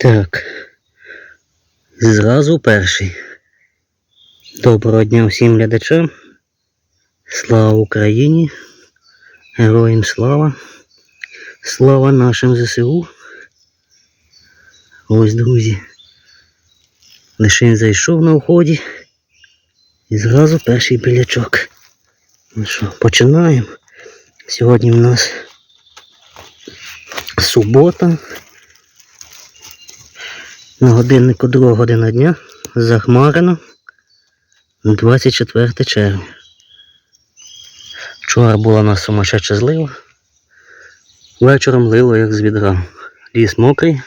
Так. Зразу перший. Доброго дня всім глядачам. Слава Україні. Героям слава. Слава нашим ЗСУ. Ось, друзі. Лише зайшов на вході. І зразу перший білячок. Ну що, починаємо. Сьогодні в нас субота. На годиннику 2 година дня захмарено 24 червня. Вчора була нас сумасшедша злива. Вечором лило як з відра. Ліс мокрий.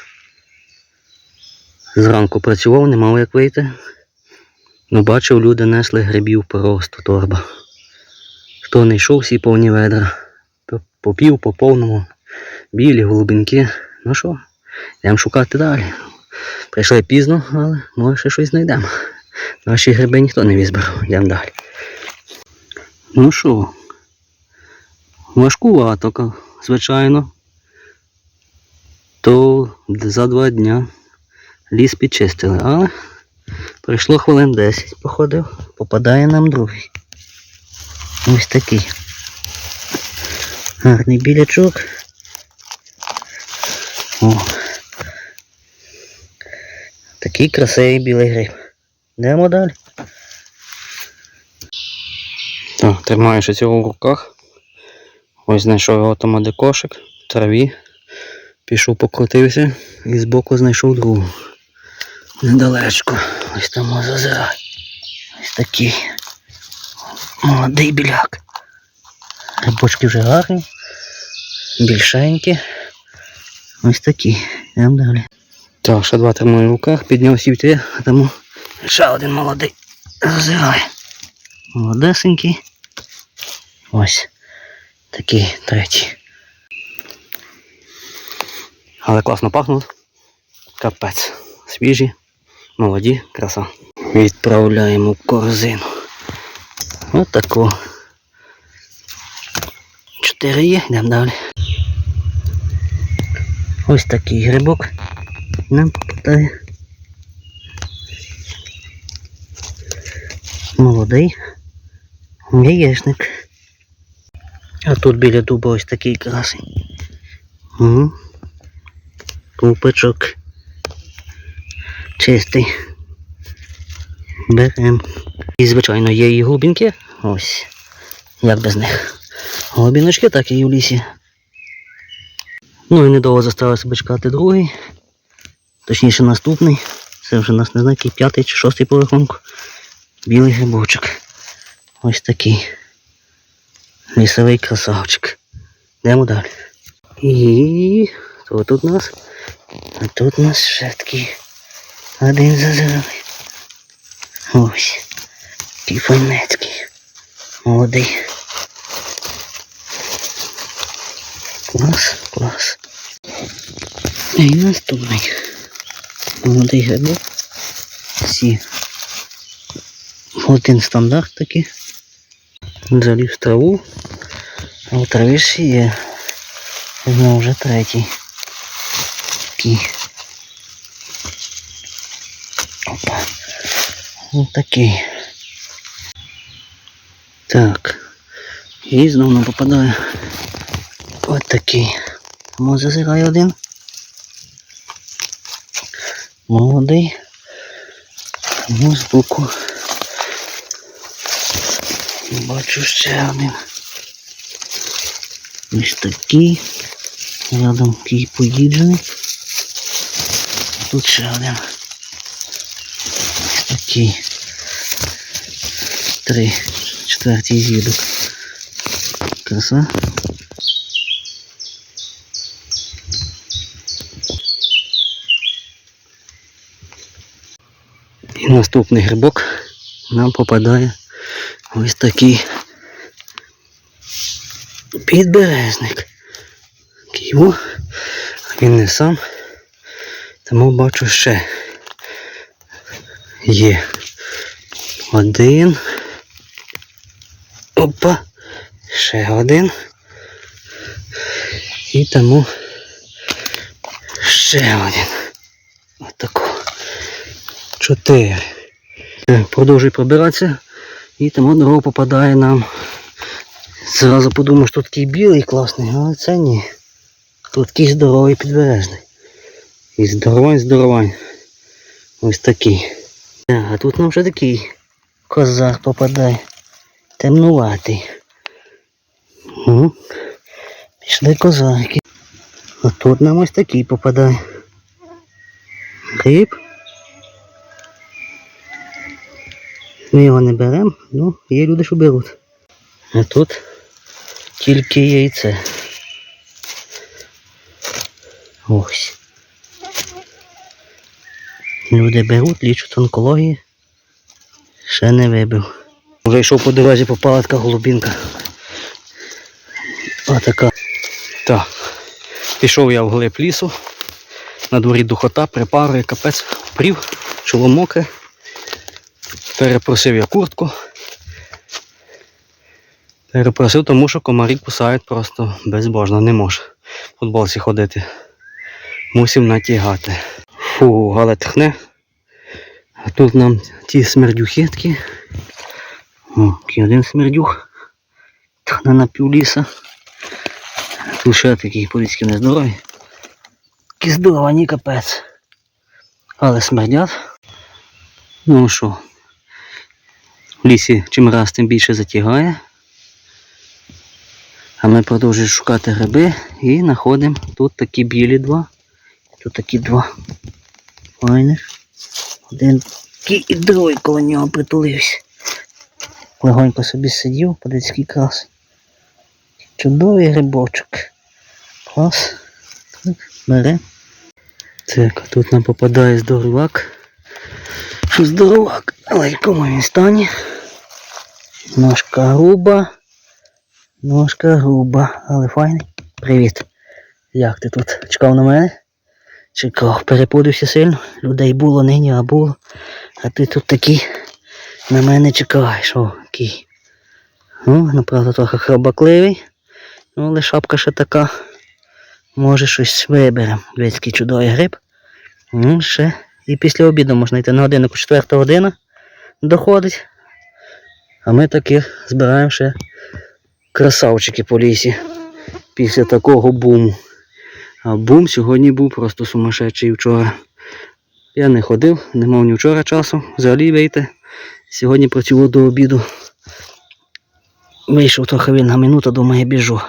Зранку працював, не мав як вийти. Ну, бачив, люди несли грибів просто торба. Хто не йшов, всі повні ведра. Попів по повному. Білі, голубинки. Ну що, йдемо шукати далі. Прийшли пізно, але може ще щось знайдемо. Наші гриби ніхто не візбирав. Йдемо далі. Ну що, важкувато, звичайно. То за два дня ліс підчистили, але пройшло хвилин 10, походив, попадає нам другий. Ось такий. Гарний білячок. О. Такий красивий білий гриб. Йдемо далі. Так, тримаю ще цього в руках. Ось знайшов його там де кошик, траві. Пішов покрутився і збоку знайшов другу. Недалечко. Ось там зазирай. Ось такий. Молодий біляк. Грибочки вже гарні. Більшенькі. Ось такі. Йдемо далі. Так, ще два тримаю в руках, підняв сівці, а тому ще один молодий роззирає. Молодесенький. Ось такий третій. Але класно пахнуть. Капець. Свіжі, молоді, краса. Відправляємо в корзину. Ось таку. Чотири є, йдемо далі. Ось такий грибок нам попадає. Молодий яєчник. А тут біля дуба ось такий красень. Угу. Купичок. Чистий. Берем. І, звичайно, є і глубінки. Ось. Як без них. Глибіночки, так і в лісі. Ну і недовго заставився себе чекати другий. Точніше наступний. Це вже нас не знаю, п'ятий чи шостий по рахунку. Білий грибочок. Ось такий. Лісовий красавчик. Йдемо далі. І хто тут у нас? А тут у нас ще такий один зазирали. Ось. Такий файнецький. Молодий. Клас, клас. І наступний. Молодий грибок. Всі. Один стандарт такий. Заліз в траву. А у траві ще є. Знову вже третій. Такий. Опа. Ось такий. Так. І знову нам попадає. Ось такий. Тому зазирає один. Молодий. Ну, збоку. Бачу ще один. Ось такий. Рядом такий поїджений. Тут ще один. Ось такий. Три. Четвертий з'їдок. Краса. Наступний грибок нам попадає ось такий підберезник. Киво, він не сам, тому бачу ще є один. Опа, ще один. І тому ще один. Отако. 4. Е, Продовжую пробиратися. І там одного попадає нам. Зразу подумав, що такий білий класний, але це ні. Тут такий здоровий підбережний. І здоровань, здоровань. Ось такий. Е, а тут нам ще такий козак попадає. Темнуватий. Угу. Пішли козаки. А тут нам ось такий попадає. Риб. Ми його не беремо, ну, є люди, що беруть. А тут тільки яйце. Ось. Люди беруть, лічать онкології. Ще не вибив. Вже йшов по дорозі, попала така голубінка. Отака. Так. Пішов я в глиб лісу. На дворі духота, припарує, капець, прів, чоло мокре. Перепросив я куртку. Перепросив, тому що комарі кусають просто безбожно, не може в футболці ходити. Мусив натягати. Фу, але тхне. А тут нам ті смердюхи. О, один смердюх. Тхне на півліса. Тут ще такий поліцький нездоровий. Які здоровані капець. Але смердять. Ну що, в лісі чим раз тим більше затягає. А ми продовжуємо шукати гриби і знаходимо тут такі білі два. Тут такі два. Файних. Один такий і другий коло нього притулився. Легонько собі сидів, подицький крас. Чудовий грибочок. Клас. Бере. Так, тут нам попадає здоровак. Що здоровак, але в якому він стані. Ножка груба. Ножка груба, але файний. Привіт. Як ти тут? Чекав на мене? Чекав, перепудився сильно. Людей було нині, а було. А ти тут такий на мене чекаєш. О. Ну, направда, трохи храбакливий. Ну, але шапка ще така. Може щось виберемо. Дивись, чудовий гриб. Ну, ще. І після обіду можна йти на годиннику, четверта година доходить. А ми таки збираємо ще красавчики по лісі. Після такого буму. А бум сьогодні був просто сумасшедший вчора. Я не ходив, не мав ні вчора часу, взагалі вийти. Сьогодні працював до обіду. Вийшов трохи він на минуту, думаю, біжу.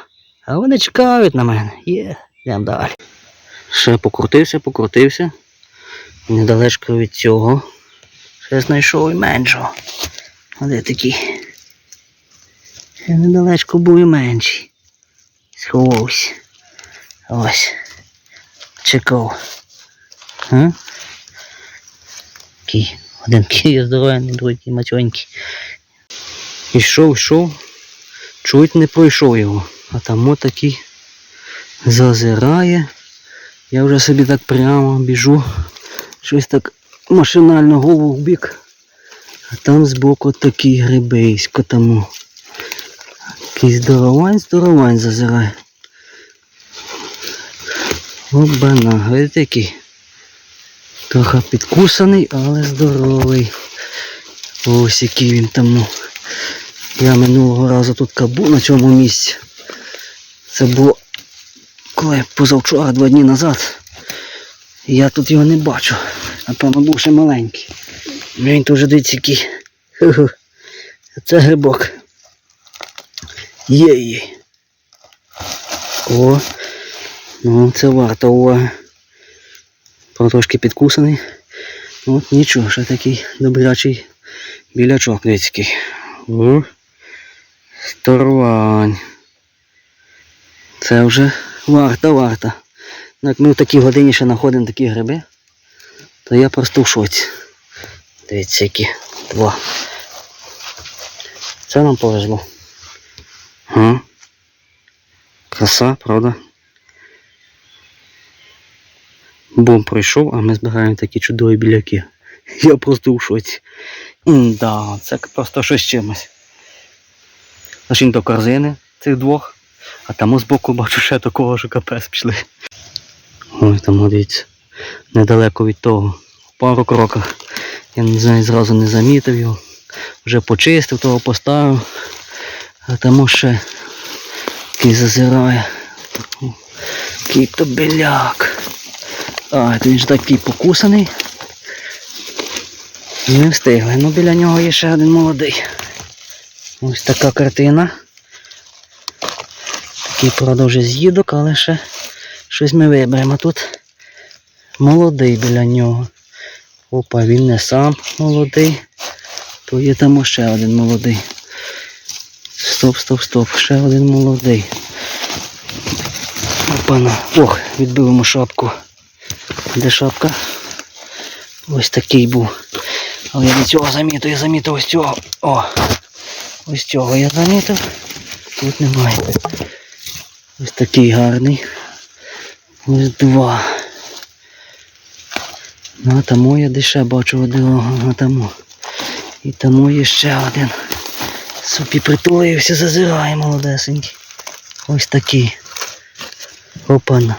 А вони чекають на мене. Є, йдемо далі. Ще покрутився, покрутився. Недалечко від цього. Ще знайшов і меншого. А де такий? Недалечко був і менший. Сховався. Ось. Чекав. Такий. Один такий здоровенний, другий такий мачонький. Ішов, йшов, чуть не пройшов його. А там отакий зазирає. Я вже собі так прямо біжу. Щось так машинально голову в бік. А там збоку такий грибисько тому. Такий здоровань, здоровань зазирає. Обана, видите який? Трохи підкусаний, але здоровий. Ось який він тому. Я минулого разу тут кабу на цьому місці. Це було коли позавчора, два дні назад. Я тут його не бачу. Напевно, був ще маленький. Він тут вже дивіться який. Це грибок. Є-є. О, ну це варто уваги. Правда, Трошки підкусаний. Ну, От нічого, ще такий добрячий білячок дивіться який. Сторвань. Це вже. Ну, Як ми в такій годині ще знаходимо такі гриби, то я просто в шоці. Дивіться, які два. Це нам повезло. Ага. Краса, правда? Бом пройшов, а ми збираємо такі чудові біляки. Я просто в шоці. Да, це просто щось чимось. Аж до корзини цих двох, а там збоку бачу ще такого, що капець пішли. Ой, там дивіться, недалеко від того, пару кроках Я не знаю, зразу не замітив його. Вже почистив, того поставив. А тому ще такий зазирає. Який то біляк. А, він ж такий покусаний. Не встигли. Ну біля нього є ще один молодий. Ось така картина. Такий вже з'їдок, але ще щось ми виберемо. Тут молодий біля нього. Опа, він не сам молодий. То є там ще один молодий. Стоп, стоп, стоп, ще один молодий. Опана. Ох, відбили шапку. Де шапка? Ось такий був. Але я до цього замітив, я замітив ось цього. О! Ось цього я замітив. Тут немає. Ось такий гарний. Ось два. Ну, а тому я ще бачу одного, на тому. І тому є ще один. Собі притулився, зазирає молодесенький. Ось такий. Опана.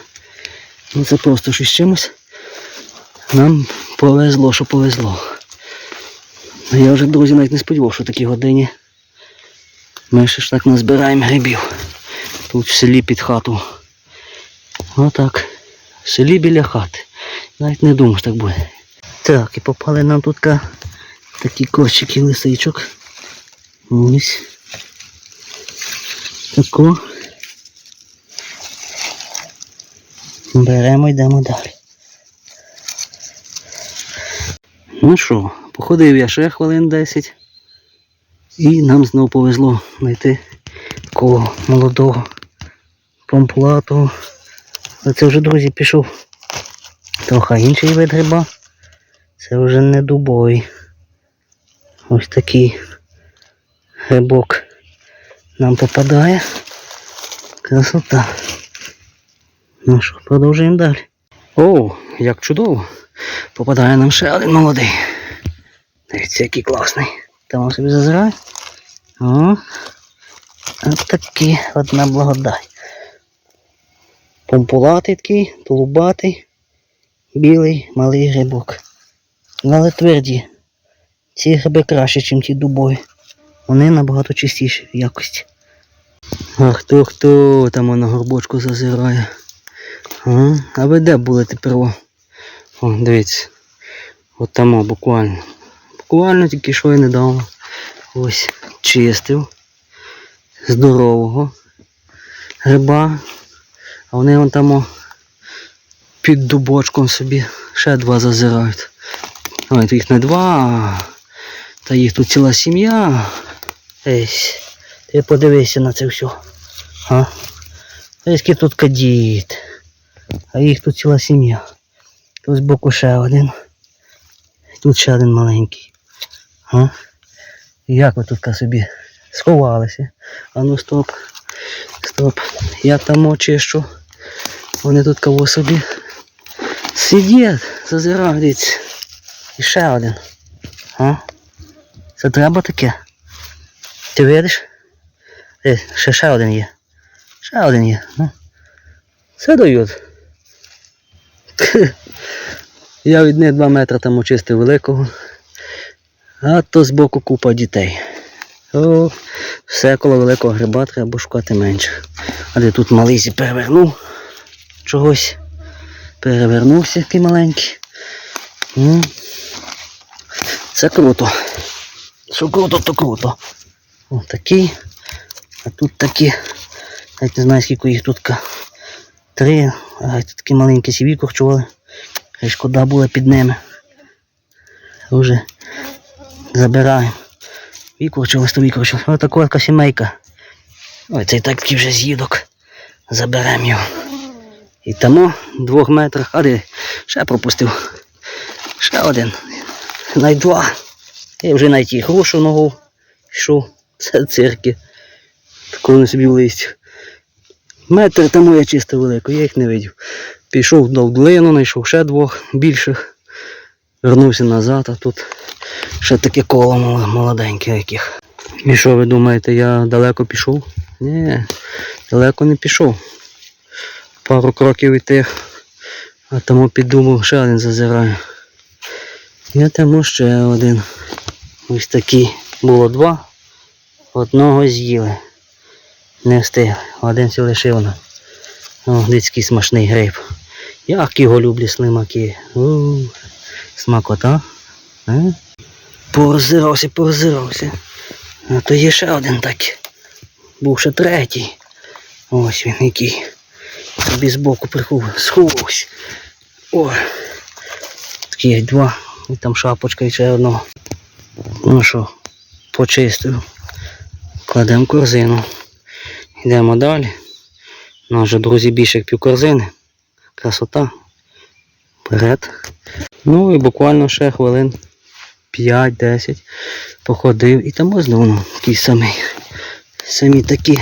Ну це просто щось чимось. Нам повезло, що повезло. Ну, Я вже, друзі, навіть не сподівав, що в такій годині ми ще ж так назбираємо грибів. Тут в селі під хату. Отак. В селі біля хати. Навіть не думав, що так буде. Так, і попали нам тут такі корчики лисичок. Ось. Тако. Беремо йдемо далі. Ну що, походив я ще хвилин 10. І нам знову повезло знайти такого молодого помплату. Але це вже, друзі, пішов трохи інший вид гриба. Це вже не дубовий. Ось такий грибок нам попадає. Красота. Ну що, продовжуємо далі. О, як чудово! Попадає нам ще один молодий. Дивіться, який класний. Там собі зазирає. О, от такий одна благодать. Помпулатий такий, тулубатий, білий, малий грибок. Але тверді. Ці гриби краще, ніж ті дубові. Вони набагато чистіші в якості. А хто хто там на горбочку зазирає? А, а ви де були тепер? О дивіться. От там буквально. Буквально тільки що я недавно. Ось чистив. Здорового гриба. А вони вон там під дубочком собі ще два зазирають. Ой, їх не два, та їх тут ціла сім'я. Есь, ти подивися на це все. А? Есь тут кадіт. А їх тут ціла сім'я. Тут збоку ще один. Тут ще один маленький. А? Як ви тут собі сховалися? А ну стоп. Стоп. Я там очищу. Вони тут кого собі сидять, зазирають. дивіться. І ще один. А? Це треба таке? Ти видиш? Е, ще ще один є. Ще один є. Ну. Це дають. Я від них 2 метри там очистив великого. А то збоку купа дітей. О, все коло великого гриба треба шукати менше. А де тут малий зі перевернув чогось. Перевернувся такий маленький. Це круто. Що круто, то круто. О, такий. А тут такі. Навіть не знаю, скільки їх тут. Три. А тут такі маленькі сіві корчували. Шкода була під ними. Вже забираємо. Викорчилась, то викорчилась. Ось така сімейка. Ой, цей так такий вже з'їдок. Заберемо його. І тому двох метрах. А де ще пропустив. Ще один. Навіть два. Я вже і грушу ногу йшов. Це цирки. Такого не собі в листі. Метр тому я чисто велико, я їх не видів. Пішов до долину, знайшов ще двох більших. Вернувся назад, а тут ще таке коло молоденьке яких. І що ви думаєте, я далеко пішов? Ні, далеко не пішов. Пару кроків тих, а тому підумав, ще один зазираю. Я тому ще один. Ось такий. Було два. Одного з'їли. Не встигли. Один все лишив нам. О, дицький смачний гриб. Як його люблю слимаки. У, смакота. А? Порозирався, порозирався. А то є ще один такий. Був ще третій. Ось він який. Собі збоку приховав. Сховався. О. Таких два. І там шапочка і ще одного. Ну що, почистив. Кладемо корзину. Йдемо далі. У нас вже, друзі, більше як пів корзини. Красота. Вперед. Ну і буквально ще хвилин 5-10 походив і там знову такий самий. Самі такі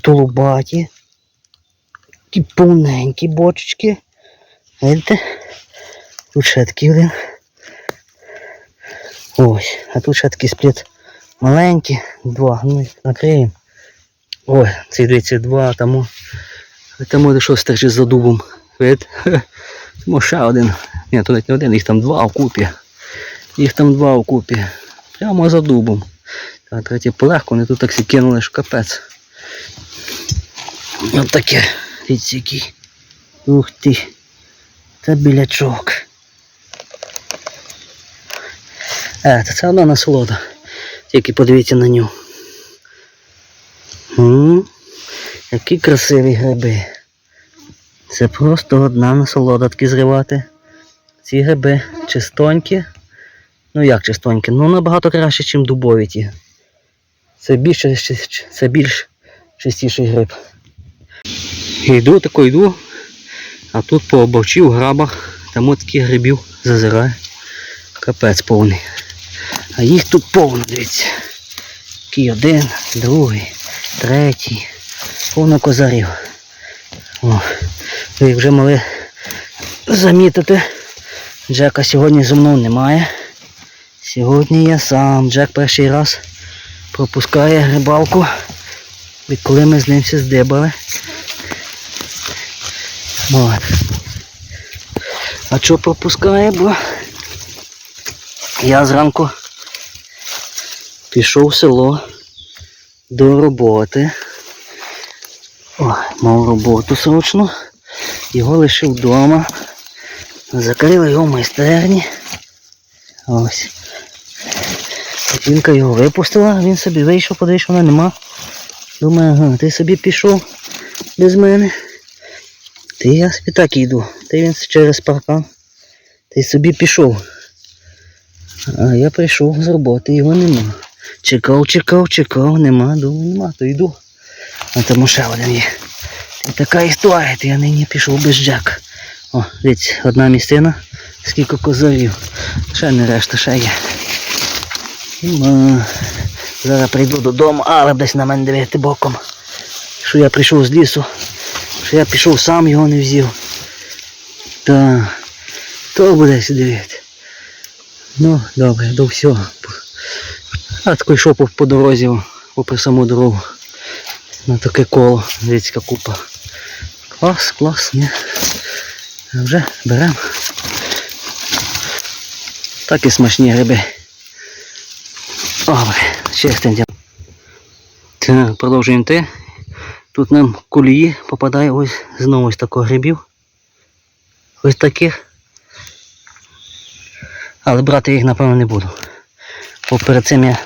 тулубаті. Такі повненькі бочечки. Видите? Тут ще такий один. Ось, а тут ще такий спліт маленький, два, ну накриємо. Ой, ці дивіться два, тому. Тому де що стежить за дубом. Видите? Тому ще один. Ні, навіть не один, їх там два вкупі. Їх там два вкупі. Прямо за дубом. А третє полегко, вони тут так всі кинули, що капець. Ось таке. Дивіться. Ух ти. Це білячок. Е, та це одна насолода. Тільки подивіться на нього. М, Які красиві гриби. Це просто одна насолода такі зривати. Ці гриби чистонькі. Ну як чистонькі? Ну набагато краще, ніж дубові ті. Це більш, це більш чистіший гриб. Йду тако йду, а тут по обовчі в грабах там от таких грибів зазирає. Капець повний. А їх тут повно, дивіться. Такий один, другий, третій. Повно козарів. О, ви вже могли замітити. Джека сьогодні зі мною немає. Сьогодні я сам. Джек перший раз пропускає рибалку, відколи ми з ним все здибали. От. А що пропускає, бо я зранку пішов в село до роботи. О, мав роботу срочну. Його лишив вдома. Закрили його в майстерні. Ось. Жінка його випустила, він собі вийшов, подивився, вона нема. Думаю, ага, ти собі пішов без мене. Ти я так йду. Ти він через паркан. Ти собі пішов. А я прийшов з роботи, його нема. Чекав, чекав, чекав, нема, думаю, нема, то йду. А тому ще один є. І така історія, то я нині пішов без Джека. О, дивіться, одна місцина, скільки козарів. Ще не решта, ще є. Ма. Зараз прийду додому, але десь на мене дивити боком. Що я прийшов з лісу, що я пішов сам його не взяв. Та, то буде дивити. Ну, добре, до всього. А такий йшов по, по дорозі, попри саму дорогу. На таке коло, дивіться, купа. Клас, клас, ні. Вже беремо. Так і смачні гриби. Добре, чистим. Продовжуємо йти. Тут нам колії попадає ось знову ось такого грибів. Ось таких. Але брати їх напевно не буду. Бо перед цим я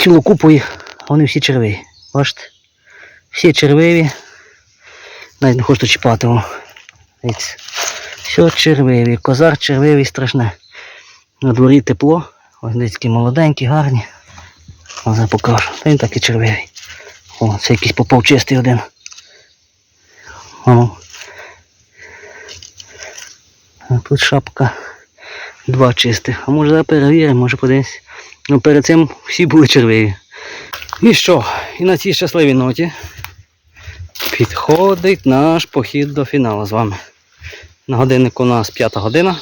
цілу купу їх, вони всі червиві. Бачите? Всі червиві. Навіть не хочу чіпати. О. Все червиві. Козар червивий страшне. На дворі тепло. Ось такі молоденькі, гарні. Ось покажу. Та він такий червивий. О, це якийсь попав чистий один. О. А тут шапка. Два чистих. А може зараз перевіримо, може подивимось. Ну перед цим всі були червиві. І що? І на цій щасливій ноті підходить наш похід до фіналу з вами. На годиннику у нас 5 година.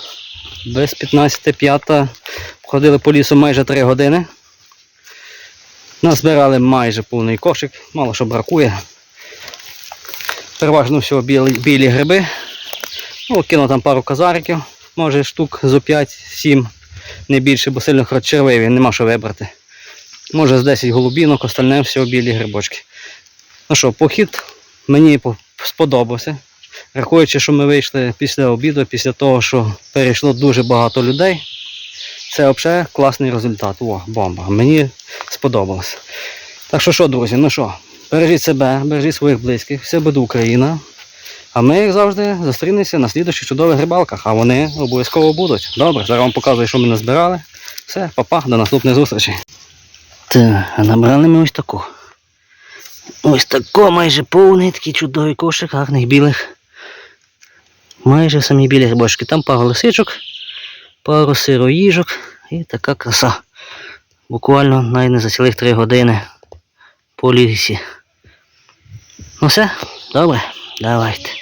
Без 15 5 ходили по лісу майже 3 години. Назбирали майже повний кошик, мало що бракує. Переважно всього білі, білі гриби. Ну, кинув там пару казариків. може штук зо 5-7, не більше, бо сильно харчовий, нема що вибрати. Може з 10 голубінок, остальне все білі грибочки. Ну що, похід мені сподобався. Рахуючи, що ми вийшли після обіду, після того, що перейшло дуже багато людей. Це взагалі класний результат. О, бомба. Мені сподобалось. Так що що, друзі, ну що, бережіть себе, бережіть своїх близьких, все буде Україна. А ми, як завжди, зустрінемося на слідуючих чудових рибалках, а вони обов'язково будуть. Добре, зараз вам показую, що ми назбирали. Все, папа, до наступної зустрічі. Так, набрали ми ось таку. Ось тако майже повний такий чудовий кошик, гарних білих. Майже самі білі грибочки. Там пару лисичок, пару сироїжок і така краса. Буквально навіть не за цілих 3 години по лісі. Ну все, добре, давайте.